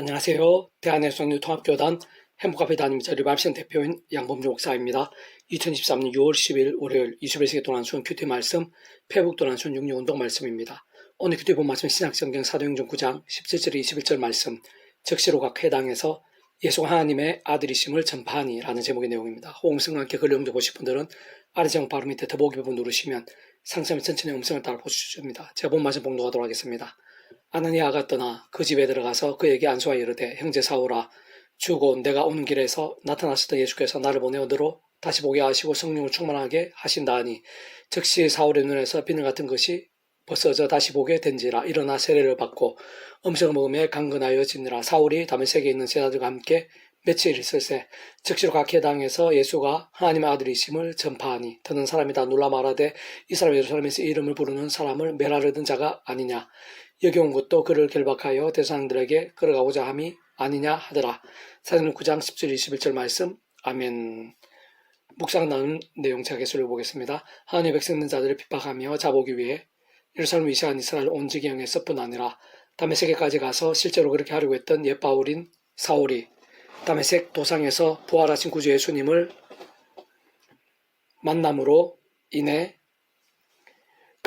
안녕하세요. 대한해수학교 통합교단 행복카페 담임 자 리밥션 대표인 양범주 목사입니다. 2023년 6월 10일 월요일 21세기 도난순 큐티 말씀 페북 도난순 66 운동 말씀입니다. 오늘 큐티 본 말씀 신약성경 사도행전 9장 17절 21절 말씀 적시로 각 해당에서 예수가 하나님의 아들이심을 전파하니 라는 제목의 내용입니다. 호응성과 함께 글 영접 보실 분들은 아래 제목 바로 밑에 더보기 부분 누르시면 상세히 천천히 음성을 따라 있습니다. 제가 본 말씀 봉독하도록 하겠습니다. 아나니아가 떠나 그 집에 들어가서 그에게 안수하여 이르되 형제 사오라 주고 내가 오는 길에서 나타나셨던 예수께서 나를 너로 다시 보게 하시고 성령을 충만하게 하신다 하니 즉시 사울의 눈에서 비늘 같은 것이 벗어져 다시 보게 된지라. 일어나 세례를 받고 음식을 먹음에 강건하여 지느라. 사울이 다메섹에 있는 제자들과 함께 며칠 있을새 즉시로 각 해당에서 예수가 하나님의 아들이심을 전파하니 듣는 사람이 다 놀라 말하되 이 사람 예루살렘에서 이름을 부르는 사람을 멸하려던 자가 아니냐 여기 온 것도 그를 결박하여 대상들에게 끌어가고자 함이 아니냐 하더라. 사도행 9장 10절 21절 말씀 아멘 묵상 나눈 내용 제가 개수를 보겠습니다. 하나님의 백성된 자들을 핍박하며 자보기 위해 예루살렘 위시한 이스라엘 온 지경에서뿐 아니라 다메섹에까지 가서 실제로 그렇게 하려고 했던 옛 바울인 사울이 다메섹 도상에서 부활하신 구주 예수님을 만남으로 인해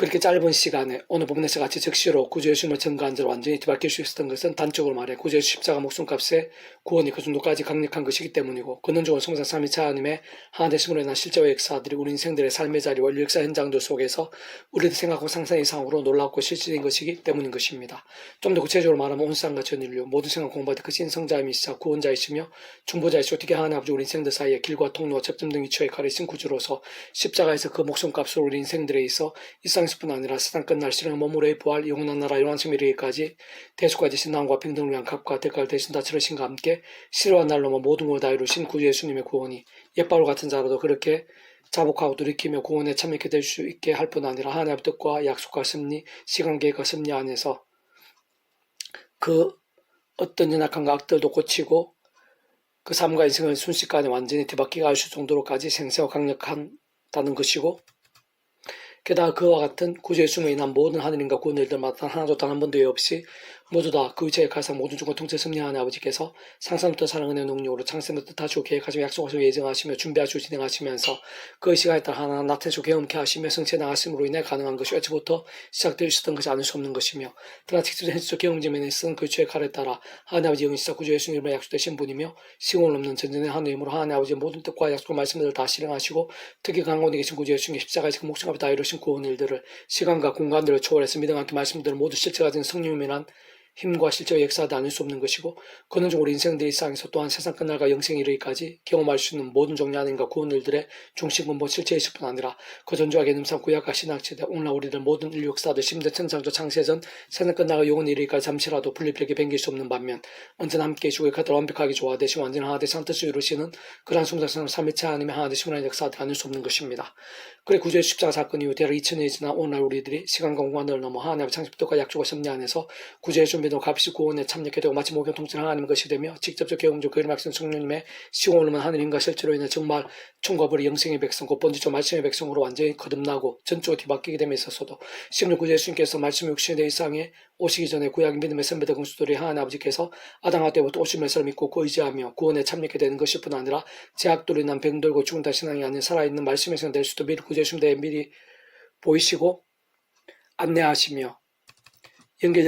그렇게 짧은 시간에 어느 부분에서 같이 즉시로 구주 예수님을 증거한 자로 완전히 뒤바뀔 수 있었던 것은 단적으로 말해 구주 예수 십자가 목숨값에 구원이 그 정도까지 강력한 것이기 때문이고 근원적으로 성사 삼위차 하나님의 하나 되심으로 인한 실제와 역사들이 우리 인생들의 삶의 자리와 역사 현장들 속에서 우리들 생각하고 상상 이상으로 놀랍고 실질인 것이기 때문인 것입니다. 좀 더 구체적으로 말하면 온 세상과 전 인류 모든 생각 공부할 그 신성자이시자 구원자이시며 중보자이시고 어떻게 하나 아버지 우리 인생들 사이에 길과 통로와 접점 등 이처에 가리신 구주로서 십자가에서 그 목숨값으로 우리 인생들에 있어 일상 에서뿐 아니라 세상 끝날 실행 머무르의 부활 영원한 나라 영원성 이르기까지 대수까지 신앙과 평등을 위한 값과 대가를 대신 다 치르신과 함께 실화한 날로만 모든 걸 다 이루신 구주 예수님의 구원이 옛바울 같은 자라도 그렇게 자복하고 돌이키며 구원에 참여하게 될 수 있게 할 뿐 아니라 하나님의 뜻과 약속과 섭리, 시간 계획과 섭리 안에서 그 어떤 연약한 악들도 고치고 그 삶과 인생을 순식간에 완전히 뒤바뀌게 할 수 정도로까지 생생하고 강력한다는 것이고 게다가 그와 같은 구주의 숨에 인한 모든 하느님과 일들마다 하나도 단 한 번도 예 없이 모두 다그 위치에 가서 모든 중과 통째 승리하는 아버지께서 상상부터 사랑은의 능력으로 창세부터 다시고 계획하시며 약속하시며 예정하시며 준비하시고 진행하시면서 그 시간에 따라 하나하나 나타내시고 경험케 하시며 성체 나가심으로 인해 가능한 것이 애초부터 시작되어 있었던 것이 아닐 수 없는 것이며 그러나 직접 현실적 경험지면에 쓴그 주의 칼에 따라 하나님 아버지 영시자 구주 예수님의 약속되신 분이며 시공을 넘는 전전의 하나님으로 하나님 아버지의 모든 뜻과 약속과 말씀들을 다 실행하시고 특히 강건에 계신 구주 예수님의 십자가에서 그 목숨 앞에 다 이루신 구원 일들을 시간과 공간들을 초월해서 믿음 함께 말씀들을 모두 실체가 된 성령이란 힘과 실제와 역사도 아닐 수 없는 것이고 근원적으로 인생들의 일상에서 또한 세상 끝날과 영생에 이르기까지 경험할 수 있는 모든 종류 하나님과 구원 일들의 중심 근본 실체이실 뿐 아니라 그 전주와 개념상 구약과 신학시대 오늘날 우리들 모든 인류 역사들 심대 천상조 창세전 세상 끝나가 영원에 이르기까지 잠시라도 분리되게 변길 수 없는 반면 언제나 함께 해주고 그들 완벽하게 조화되시 완전 하나 되신 뜻을 이루시는 그러한 숨자성 삼위체 하나님의 하나 되심을 하는 역사들 아닐 수 없는 것입니다. 그래 구조의 십자가 사건 이후 대략 2000년이 지나 오늘날 우리들이 시간과 공간을 넘어 하나님의 창십도과 약조와 섭리 안에서 구제의 준비도 값이 구원에 참여하게 되고 마치 목욕 통치를 하나님 것이 되며 직접적 경험적 그림 학생 성령님의 시공을 만 하느님과 실제로 인해 정말 총과벌이 영생의 백성 곧 번지조 말씀의 백성으로 완전히 거듭나고 전적으로 뒤바뀌게 됨에 있어서도 심리 구제 예수님께서 말씀의 육신의 내 일상에 오시기 전에 구약 믿음의 선배들 공수들이 하나님 아버지께서 아당아 때부터 오신 말씀을 믿고 그 의지하며 구원에 참여하게 되는 것일 뿐 아니라 제약돌이 인한 병들고 죽은 다 신앙이 아닌 살아있는 말씀의 성될 수도 미리 구제 예수님에 미리 보이시고 안내하시며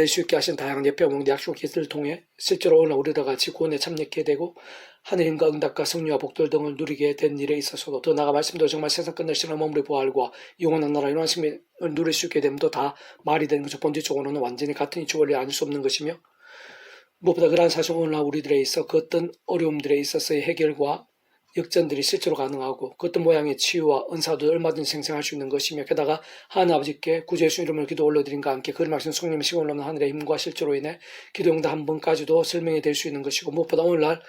수 있게 하신 다양한 몽 약속 기술을 통해 실제로 오늘 우리와 같이 구원에 참여하게 되고 하느님과 응답과 성리와 복들 등을 누리게 된 일에 있어서도 더 나아가 말씀도 정말 세상 끝날 시간 머무리 부활과 영원한 나라 생명을 누릴 수 있게 됨도 다 말이 되는 것죠. 본질적으로는 완전히 같은 이치 원리 아닐 수 없는 것이며 무엇보다 그러한 사실 오늘날 우리들에 있어 그 어떤 어려움들에 있어서의 해결과 역전들이 실제로 가능하고 그 어떤 모양의 치유와 은사도 얼마든지 생성할 수 있는 것이며 게다가 하나님 아버지께 구주 예수 이름을 기도 올려드린과 함께 그를 막신 성령의 시간을 넘는 하늘의 힘과 실제로 인해 기도 응답 한 번까지도 설명이 될 수 있는 것이고 무엇보다 오늘날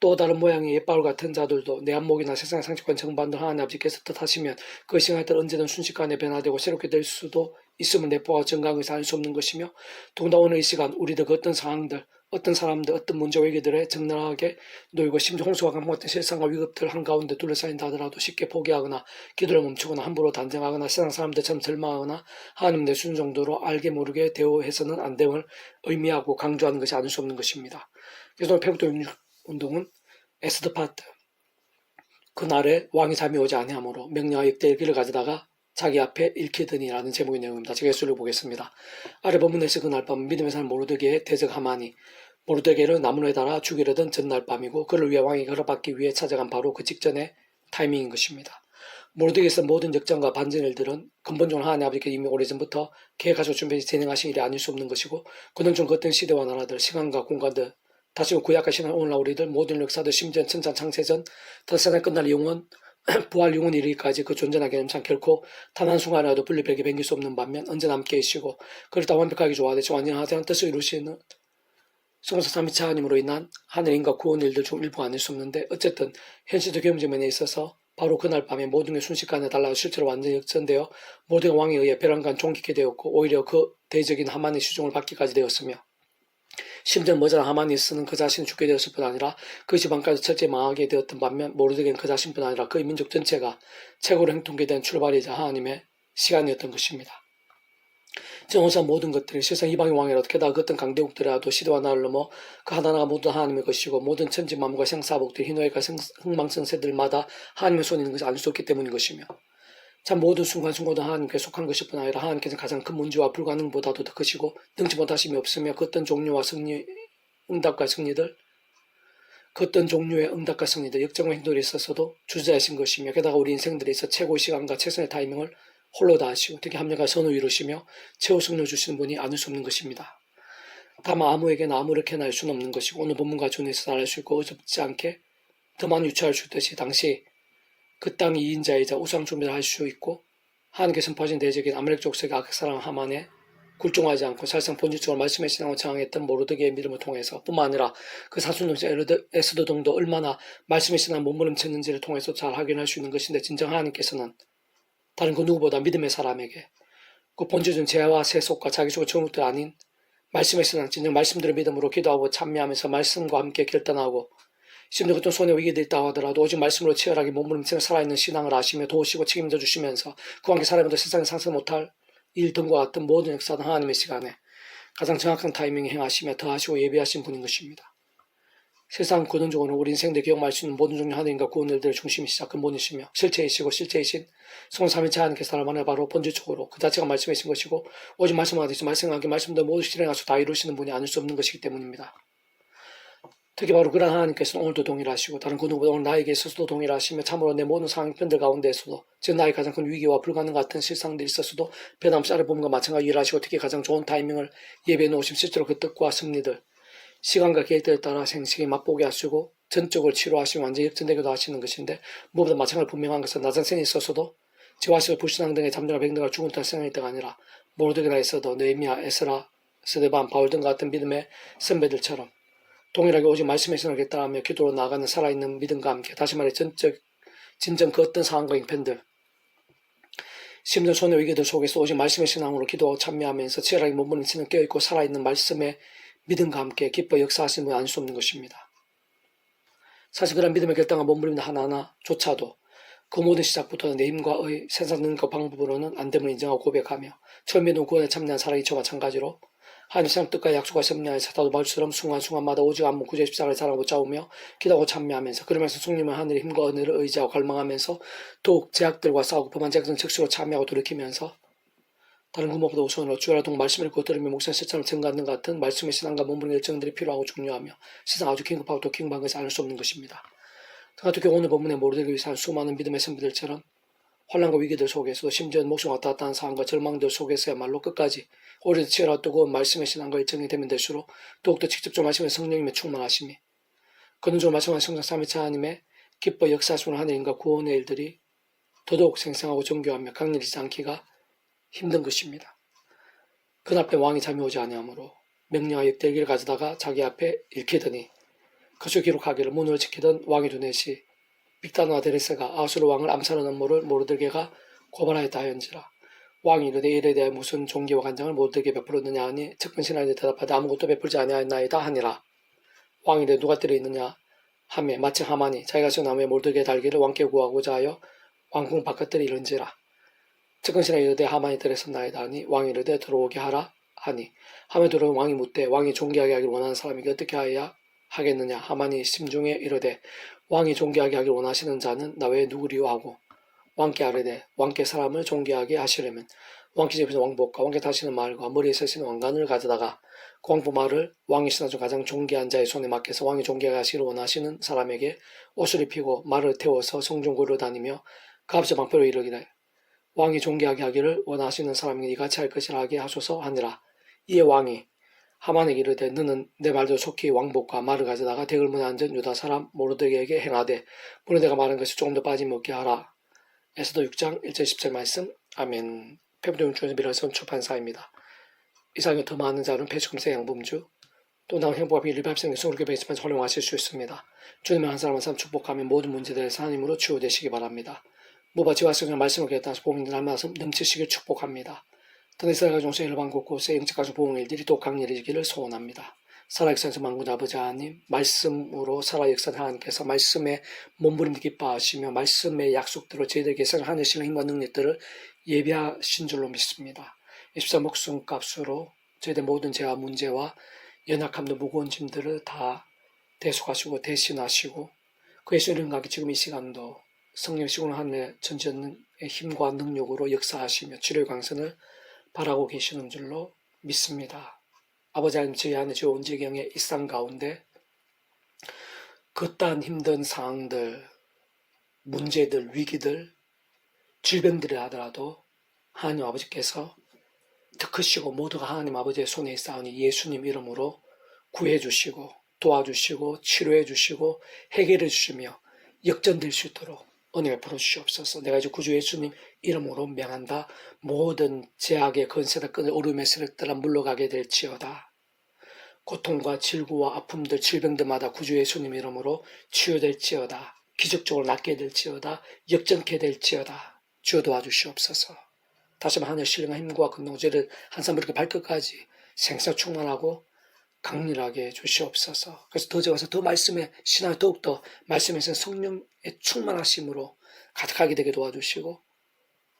또 다른 모양의 옛바울 같은 자들도 내 안목이나 세상의 상식관 정반도 하나님 아버지께서 뜻하시면 그 시간에 따라 언제든 순식간에 변화되고 새롭게 될 수도 있음을 내포와 정강에서 알 수 없는 것이며 더군다나 오늘 이 시간 우리들 그 어떤 상황들 어떤 사람들, 어떤 문제와 위기들에 적나라하게 놓이고 심지어 홍수와 같은 실상과 위급들 한가운데 둘러싸인다 하더라도 쉽게 포기하거나 기도를 멈추거나 함부로 단정하거나 세상 사람들처럼 절망하거나 하나님 내순 정도로 알게 모르게 대우해서는 안 됨을 의미하고 강조하는 것이 아닐 수 없는 것입니다. 그래서 페북도 운동은 에스더 파트 그날에 왕이 잠이 오지 아니하므로 명령하 역대의 길을 가져다가 자기 앞에 일키더니라는 제목의 내용입니다. 제가 예수를 보겠습니다. 아래 본문에서 그날 밤 믿음의 사람 모르드게의 대적 하마니 모르드게를 나무에 달아 죽이려던 전날 밤이고 그를 위해 왕이 허락받기 위해 찾아간 바로 그 직전의 타이밍인 것입니다. 모르드게에서 모든 역전과 반전 일들은 근본적으로 하나님 아버지께 이미 오래전부터 계획하시고 준비 진행하신 일이 아닐 수 없는 것이고 그는 좀 어떤 시대와 나라들, 시간과 공간들, 다시금 구약과 신앙 오늘날 우리들 모든 역사들 심지어 천장 창세전 더세상 끝날 영원 부활 영원 이르기까지 그 존재나 개념상 결코 단 한순간이라도 분리되게 변길 수 없는 반면 언제나 함께 계시고 그를 다 완벽하게 좋아하듯이 완전하지 않은 뜻을 이루시는 성서 삼위차 하나님으로 인한 하늘인과 구원 일들 중 일부가 아닐 수 없는데 어쨌든 현실적 경제 면에 있어서 바로 그날 밤에 모든 게 순식간에 달라져 실제로 완전히 역전되어 모든 왕에 의해 벼랑간 종기게 되었고 오히려 그 대적인 하만의 시종을 받기까지 되었으며 심지어 모자란 하만이 쓰는 그 자신이 죽게 되었을 뿐 아니라 그 집안까지 철저히 망하게 되었던 반면 모르드게는 그 자신뿐 아니라 그 민족 전체가 최고로 행통게 된 출발이자 하나님의 시간이었던 것입니다. 정오사 모든 것들이 세상 이방의 왕이라도 게다가 그 어떤 강대국들이라도 시대와 나를 넘어 그 하나하나가 모두 하나님의 것이고 모든 천지 만물과 생사복들 희노애가 흥망성쇠들마다 하나님의 손이 있는 것이 아닐 수 없기 때문인 것이며 참 모든 순간순간도 하나님께 속한 것일 뿐 아니라 하나님께서 가장 큰 문제와 불가능보다도 더 크시고 능치 못하심이 없으며 그 어떤 종류와 승리, 응답과 승리들 그 어떤 종류의 응답과 승리들 역정과 행동에 있어서도 주자이신 것이며 게다가 우리 인생들에 있어 최고의 시간과 최선의 타이밍을 홀로 다 하시고 특히 합력과 선우 이루시며 승리를 주시는 분이 아닐 수 없는 것입니다. 다만 아무에게나 아무렇게나 할 수는 없는 것이고 오늘 본문과 준에서 알수 있고 어줍지 않게 더만 유추할 수 있듯이 당시 그 땅의 이인자이자 우상 준비를 할 수 있고 하나님께 선포하신 대적인 아멜렉 족속의 악사랑 하만에 굴종하지 않고 사실상 본질적으로 말씀의 신앙을 저항했던 모르드게의 믿음을 통해서 뿐만 아니라 그 사순dom자 에스더 동도 얼마나 말씀의 신앙을 몸부림쳤는지를 통해서 잘 확인할 수 있는 것인데 진정 하나님께서는 다른 그 누구보다 믿음의 사람에게 그 본질적인 죄와 세속과 자기속의 정욕들 아닌 신앙 진정 말씀들의 믿음으로 기도하고 참여하면서 말씀과 함께 결단하고 심지어 어떤 손에 위기들이 있다고 하더라도 오직 말씀으로 치열하게 몸부림치며 살아있는 신앙을 아시며 도우시고 책임져 주시면서 그와 함께 살아가면서 세상에 상상 못할 일 등과 같은 모든 역사는 하나님의 시간에 가장 정확한 타이밍에 행하시며 더하시고 예비하신 분인 것입니다. 세상 근원적으로 우리 인생들 기억할 수 있는 모든 종류 하나님과 구원 일들의 중심이시자 근본이시며 실체이시고 실제이신 성삼위차 하나님께서 사람만에 바로 본질적으로 그 자체가 말씀이신 것이고 오직 말씀하듯이 말씀하게 말씀도 모두 실행하시고 다 이루시는 분이 아닐 수 없는 것이기 때문입니다. 특히 바로 그러한 하나님께서는 오늘도 동일하시고 다른 그 누구보다 오늘 나에게 있어서도 동일하시며 참으로 내 모든 상황편들 가운데에서도 즉 나의 가장 큰 위기와 불가능 같은 실상들이 있었어도 변함없이 아래 봄과 마찬가지 일하시고 특히 가장 좋은 타이밍을 예배해 놓으심 실제로 그 뜻과 승리들 시간과 계획들에 따라 생식에 맛보게 하시고 전적을 치료하시면 완전히 역전되기도 하시는 것인데 무엇보다 마찬가지로 분명한 것은 낮은 생이 있어서도 지와시와 불신앙 등의 잠재가 백등과 죽은 듯한 생각이 있다가 아니라 모르드게나 있어도 느헤미야, 에스라, 스데반, 바울 등 같은 믿음의 선배들처럼 동일하게 오직 말씀의 신앙에 따라하며 기도로 나아가는 살아있는 믿음과 함께 다시 말해 전적 진정 그 어떤 상황과 형편들. 심지어 손의 위기들 속에서 오직 말씀의 신앙으로 기도하고 참여하면서 치열하게 몸부림치는 깨어있고 살아있는 말씀의 믿음과 함께 기뻐 분이 아닐 수 없는 것입니다. 사실 그런 믿음의 결단과 몸부림도 하나하나 조차도 그 모든 시작부터는 내 힘과 의, 세상 능과 방법으로는 안 됨을 인정하고 고백하며 처음에는 구원에 참여한 사랑이 저와 마찬가지로 하나님 세상 뜻과 약속과 섭리하에 사다도 말처럼 순간순간마다 오직 안무 구제 십사를 사랑하고 짜오며 기도하고 참여하면서 그러면서 승리만 하늘의 힘과 은혜를 의지하고 갈망하면서 더욱 제약들과 싸우고 범한 제약들 즉시로 참여하고 돌이키면서 다른 그 무엇보다 우선으로 주야라 동 말씀을 읽고 들으며 목사의 실천을 증가하는 것 같은 말씀의 신앙과 몸부림 결정들이 필요하고 중요하며 세상 아주 긴급하고 또 것이 아닐 수 없는 것입니다. 같은 경우 오늘 본문에 모르기 위한 수많은 믿음의 선비들처럼 환란과 위기들 속에서도 심지어 목숨 왔다 갔다 하는 상황과 절망들 속에서야말로 끝까지 오히려 치열하고 뜨거운 말씀의 신앙과 일정이 되면 될수록 더욱더 직접적 말씀의 성령님의 충만하심이 근원적으로 말씀하신 성장 삼위차 하나님의 기뻐 역사하시는 하나님과 구원의 일들이 더더욱 생생하고 정교하며 강렬하지 않기가 힘든 것입니다. 그날때 왕이 잠이 오지 아니하므로 명령하여 역대기를 가져다가 자기 앞에 읽히더니 그수 기록하기를 문을 지키던 왕의 두넷이 빅다나 데레스가 아수르 왕을 암살하는 업무를 모르드게가 고발하였다 하였는지라 왕이 이르되 이에 대해 무슨 종기와 간장을 모두에게 베풀었느냐 하니 측근신하에 대답하되 아무것도 베풀지 아니하였나이다 하니라. 왕이 이르되 누가 때려 있느냐 하매 마침 하만이 자기가 저 나무에 몰두게 달기를 왕께 구하고자 하여 왕궁 바깥들이 이른지라. 측근신하 이르되 하만이 들었었나이다 하니 왕이 이르되 들어오게 하라 하니 하매 들어온 왕이 묻되 왕이 존귀하게 하기를 원하는 사람에게 어떻게 하여야 하겠느냐? 하만이 심중에 이르되 왕이 존귀하게 하기를 원하시는 자는 나 외에 누구리요? 하고 왕께 아뢰되 왕께 사람을 존귀하게 하시려면 왕께 집에서 왕복과 왕께 타시는 말과 머리에 서시는 왕관을 가져다가 그 말을 왕이 신하 중 가장 존귀한 자의 손에 맡겨서 왕이 존귀하게 하시기를 원하시는 사람에게 옷을 입히고 말을 태워서 성중구를 다니며 그 앞서 방패로 이르기를 왕이 존귀하게 하기를 원하시는 사람에게 이같이 할 것이라 하게 하소서 하니라 이에 왕이 하만에게 이르되 너는 내 말도 속히 왕복과 말을 가져다가 대궐 문에 앉은 유다 사람 모르드에게 행하되 내가 말한 것이 조금 더 빠짐없게 하라 에스더 6장 1절 10절 말씀 아멘 페브리온 주에서 미라선 출판사입니다. 이상의 더 많은 자는 배수금세 양범주 또 나온 행복과 비리 밥생의 스물개 배지만 활용하실 수 있습니다. 주님의 한 사람 한 사람 축복하며 모든 문제들에서 하나님으로 치유되시기 바랍니다. 무바지와 성경 말씀을 깨닫다서 복음들 날마다 넘치시길 축복합니다. 더내사가 종세 일반 곳곳에 영적가족 보응 일들이 또 강렬해지기를 소원합니다. 살아역사에서 만군 아버지 하나님 말씀으로 살아 역사는 하나님께서 말씀에 몸부림도 기뻐하시며 말씀의 약속대로 저희들에게 생하는 신의 힘과 능력들을 예비하신 줄로 믿습니다. 24 목숨 값으로 저희들 모든 죄와 문제와 연약함도 무거운 짐들을 다 대속하시고 대신하시고 그 예수 이름 가기 지금 이 시간도 성령 시공을 하늘 전지의 힘과 능력으로 역사하시며 치료의 광선을 바라고 계시는 줄로 믿습니다. 아버지 하나님 저희 안에 좋은 지경의 일상 가운데 그딴 힘든 상황들, 문제들, 위기들, 질병들이 하더라도 하나님 아버지께서 더 크시고 모두가 하나님 아버지의 손에 있사오니 예수님 이름으로 구해 주시고 도와주시고 치료해 주시고 해결해 주시며 역전될 수 있도록 은혜 베풀어 주시옵소서. 내가 이제 구주 예수님 이름으로 명한다. 모든 제약의 건세다 끈을 오름에 스렸더라 물러가게 될지어다. 고통과 질구와 아픔들, 질병들마다 구주 예수님 이름으로 치유될지어다. 기적적으로 낫게 될지어다. 역전케 될지어다. 주여 도와주시옵소서. 다시 한번 하늘 신령한 힘과 근동제를 한 사람 이렇게 발끝까지 생사 충만하고 강렬하게 해주시옵소서. 그래서 더 적어서 더 말씀에 신앙을 더욱더 말씀에서 성령의 충만하심으로 가득하게 되게 도와주시고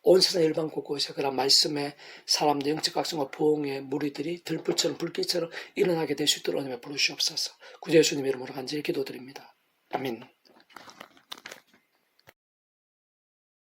온 세상 일반 곳곳에 그런 말씀의 사람들 영적 각성과 보응의 무리들이 들불처럼 불길처럼 일어나게 될 수 있도록 은혜 부르시옵소서. 구제 예수님 이름으로 간절히 기도드립니다. 아멘.